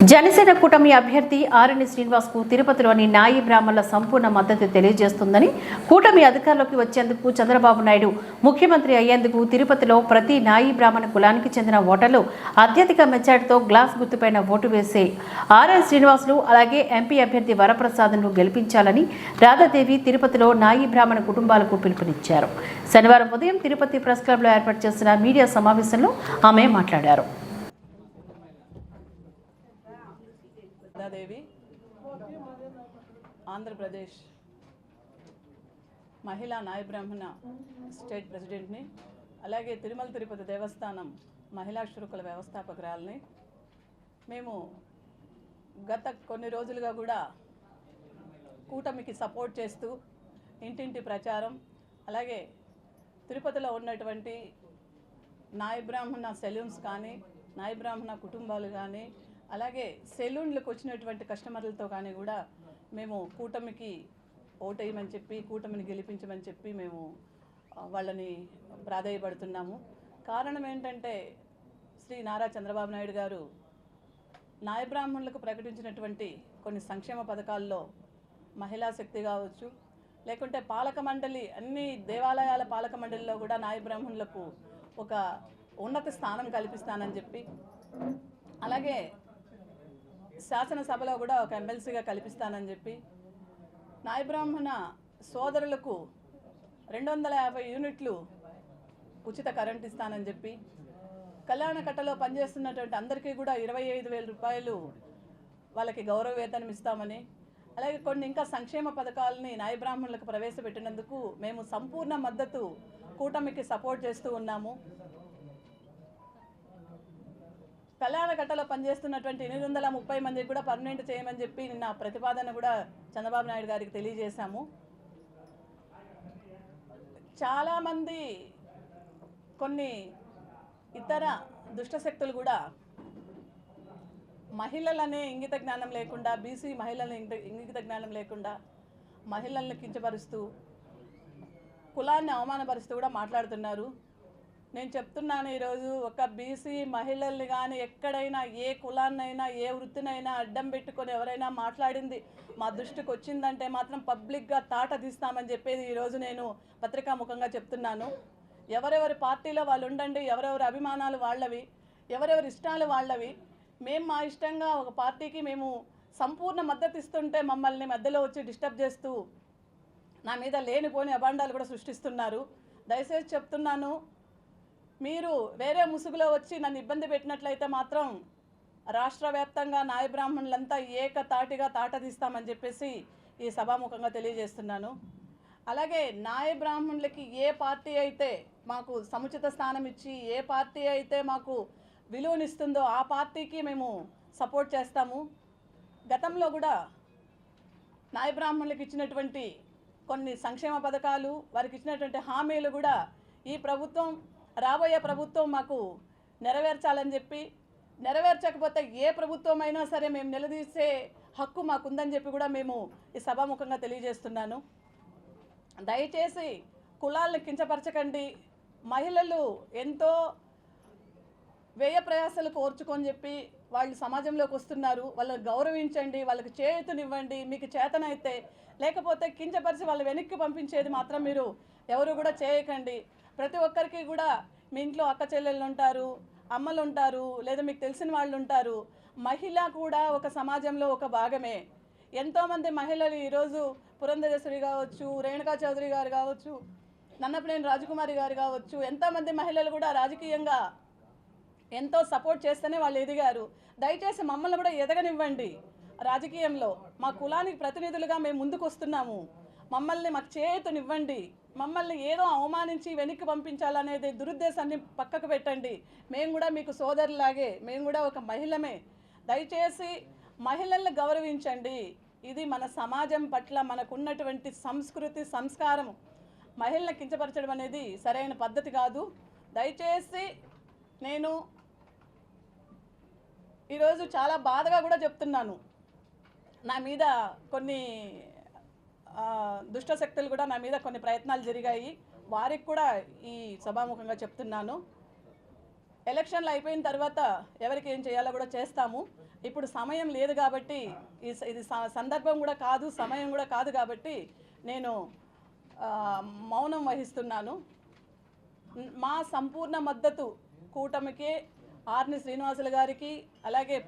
జనసేన కూటమి అభ్యర్థి ఆర్ఎన్ శ్రీనివాస్కు తిరుపతిలోని నాయి బ్రాహ్మణుల సంపూర్ణ మద్దతు తెలియజేస్తుందని కూటమి అధికారంలోకి వచ్చేందుకు చంద్రబాబు నాయుడు ముఖ్యమంత్రి అయ్యేందుకు తిరుపతిలో ప్రతి నాయి బ్రాహ్మణ కులానికి చెందిన ఓటర్లు అత్యధిక మెజార్టీతో గ్లాస్ గుర్తుపైన ఓటు వేసే ఆర్ఎన్ శ్రీనివాసులు అలాగే ఎంపీ అభ్యర్థి వరప్రసాద్ను గెలిపించాలని రాధాదేవి తిరుపతిలో నాయి బ్రాహ్మణ కుటుంబాలకు పిలుపునిచ్చారు. శనివారం ఉదయం తిరుపతి ప్రెస్ క్లబ్లో ఏర్పాటు చేసిన మీడియా సమావేశంలో ఆమె మాట్లాడారు. రాధాదేవి ఆంధ్రప్రదేశ్ మహిళా నాయ బ్రాహ్మణ స్టేట్ ప్రెసిడెంట్ని అలాగే తిరుమల తిరుపతి దేవస్థానం మహిళా శురుకుల వ్యవస్థాపకురాలని. మేము గత కొన్ని రోజులుగా కూడా కూటమికి సపోర్ట్ చేస్తూ ఇంటింటి ప్రచారం అలాగే తిరుపతిలో ఉన్నటువంటి నాయ బ్రాహ్మణ సెలూన్స్ కానీ నాయ బ్రాహ్మణ కుటుంబాలు కానీ అలాగే సెలూన్లకు వచ్చినటువంటి కస్టమర్లతో కానీ కూడా మేము కూటమికి ఓటేయమని చెప్పి కూటమిని గెలిపించమని చెప్పి మేము వాళ్ళని ప్రాధాయపడుతున్నాము. కారణం ఏంటంటే శ్రీ నారా చంద్రబాబు నాయుడు గారు నాయబ్రాహ్మణులకు ప్రకటించినటువంటి కొన్ని సంక్షేమ పథకాల్లో మహిళా శక్తి కావచ్చు లేకుంటే పాలక మండలి అన్ని దేవాలయాల పాలక మండలిలో కూడా నాయబ్రాహ్మణులకు ఒక ఉన్నత స్థానం కల్పిస్తానని చెప్పి అలాగే శాసనసభలో కూడా ఒక ఎమ్మెల్సీగా కల్పిస్తానని చెప్పి నాయబ్రాహ్మణ సోదరులకు రెండు వందల యాభై యూనిట్లు ఉచిత కరెంట్ ఇస్తానని చెప్పి కళ్యాణ కట్టలో పనిచేస్తున్నటువంటి అందరికీ కూడా ఇరవై ఐదు వేల రూపాయలు వాళ్ళకి గౌరవ వేతనం ఇస్తామని అలాగే కొన్ని ఇంకా సంక్షేమ పథకాలని నాయబ్రాహ్మణులకు ప్రవేశపెట్టినందుకు మేము సంపూర్ణ మద్దతు కూటమికి సపోర్ట్ చేస్తూ ఉన్నాము. కళ్యాణ కట్టలో పనిచేస్తున్నటువంటి ఎనిమిది వందల ముప్పై మందికి కూడా పర్మనెంట్ చేయమని చెప్పి నిన్న ప్రతిపాదన కూడా చంద్రబాబు నాయుడు గారికి తెలియజేశాము. చాలామంది కొన్ని ఇతర దుష్టశక్తులు కూడా మహిళలనే ఇంగిత జ్ఞానం లేకుండా బీసీ మహిళల ఇంగిత జ్ఞానం లేకుండా మహిళలను కించపరుస్తూ కులాన్ని అవమానపరుస్తూ కూడా మాట్లాడుతున్నారు. నేను చెప్తున్నాను ఈరోజు ఒక బీసీ మహిళల్ని కానీ ఎక్కడైనా ఏ కులాన్నైనా ఏ వృత్తినైనా అడ్డం పెట్టుకొని ఎవరైనా మాట్లాడింది మా దృష్టికి వచ్చిందంటే మాత్రం పబ్లిక్గా తాట తీస్తామని చెప్పేది ఈరోజు నేను పత్రికాముఖంగా చెప్తున్నాను. ఎవరెవరి పార్టీలో వాళ్ళు ఉండండి ఎవరెవరి అభిమానాలు వాళ్ళవి ఎవరెవరి ఇష్టాలు వాళ్ళవి మేము మా ఇష్టంగా ఒక పార్టీకి మేము సంపూర్ణ మద్దతు ఇస్తుంటే మమ్మల్ని మధ్యలో వచ్చి డిస్టర్బ్ చేస్తూ నా మీద లేనిపోని అభాండాలు కూడా సృష్టిస్తున్నారు. దయచేసి చెప్తున్నాను మీరు వేరే ముసుగులో వచ్చి నన్ను ఇబ్బంది పెట్టినట్లయితే మాత్రం రాష్ట్ర వ్యాప్తంగా నాయ బ్రాహ్మణులంతా ఏకతాటిగా తాట తీస్తామని చెప్పేసి ఈ సభాముఖంగా తెలియజేస్తున్నాను. అలాగే నాయ బ్రాహ్మణులకి ఏ పార్టీ అయితే మాకు సముచిత స్థానం ఇచ్చి ఏ పార్టీ అయితే మాకు విలువనిస్తుందో ఆ పార్టీకి మేము సపోర్ట్ చేస్తాము. గతంలో కూడా నాయ బ్రాహ్మణులకు ఇచ్చినటువంటి కొన్ని సంక్షేమ పథకాలు వారికి ఇచ్చినటువంటి హామీలు కూడా ఈ ప్రభుత్వం రాబోయే ప్రభుత్వం మాకు నెరవేర్చాలని చెప్పి నెరవేర్చకపోతే ఏ ప్రభుత్వం అయినా సరే మేము నిలదీసే హక్కు మాకుందని చెప్పి కూడా మేము ఈ సభాముఖంగా తెలియజేస్తున్నాను. దయచేసి కులాలను కించపరచకండి. మహిళలు ఎంతో వ్యయ ప్రయాసాలు కోర్చుకొని చెప్పి వాళ్ళు సమాజంలోకి వస్తున్నారు. వాళ్ళని గౌరవించండి వాళ్ళకి చేతునివ్వండి మీకు చేతనైతే. లేకపోతే కించపరిచి వాళ్ళు వెనక్కి పంపించేది మాత్రం మీరు ఎవరు కూడా చేయకండి. ప్రతి ఒక్కరికి కూడా మీ ఇంట్లో అక్క చెల్లెళ్ళు ఉంటారు అమ్మలు ఉంటారు లేదా మీకు తెలిసిన వాళ్ళు ఉంటారు మహిళ కూడా ఒక సమాజంలో ఒక భాగమే. ఎంతోమంది మహిళలు ఈరోజు పురంధరేశ్వరి కావచ్చు రేణుకా చౌదరి గారు కావచ్చు నన్నపనేని రాజకుమారి గారు కావచ్చు ఎంతోమంది మహిళలు కూడా రాజకీయంగా ఎంతో సపోర్ట్ చేస్తేనే వాళ్ళు ఎదిగారు. దయచేసి మమ్మల్ని కూడా ఎదగనివ్వండి రాజకీయంలో. మా కులానికి ప్రతినిధులుగా మేము ముందుకు వస్తున్నాము మమ్మల్ని మాకు చేతునివ్వండి. మమ్మల్ని ఏదో అవమానించి వెనక్కి పంపించాలనేది దురుద్దేశాన్ని పక్కకు పెట్టండి. మేము కూడా మీకు సోదరులాగే మేము కూడా ఒక మహిళమే. దయచేసి మహిళల్ని గౌరవించండి. ఇది మన సమాజం పట్ల మనకున్నటువంటి సంస్కృతి సంస్కారం. మహిళలను కించపరచడం అనేది సరైన పద్ధతి కాదు. దయచేసి నేను ఈరోజు చాలా బాధగా కూడా చెప్తున్నాను. నా మీద కొన్ని దుష్టశక్తులు దుష్ట శక్తులు కూడా నా మీద కొన్ని ప్రయత్నాలు జరిగాయి. వారికి కూడా ఈ సభాముఖంగా చెప్తున్నాను. ఎలక్షన్లు అయిపోయిన తర్వాత ఎవరికి ఏం చేయాలో కూడా చేస్తాము. ఇప్పుడు సమయం లేదు కాబట్టి ఈ స- ఇది స- సందర్భం కూడా కాదు సమయం కూడా కాదు కాబట్టి నేను మౌనం వహిస్తున్నాను. మా సంపూర్ణ మద్దతు కూటమికే ఆర్ని శ్రీనివాసులు గారికి అలాగే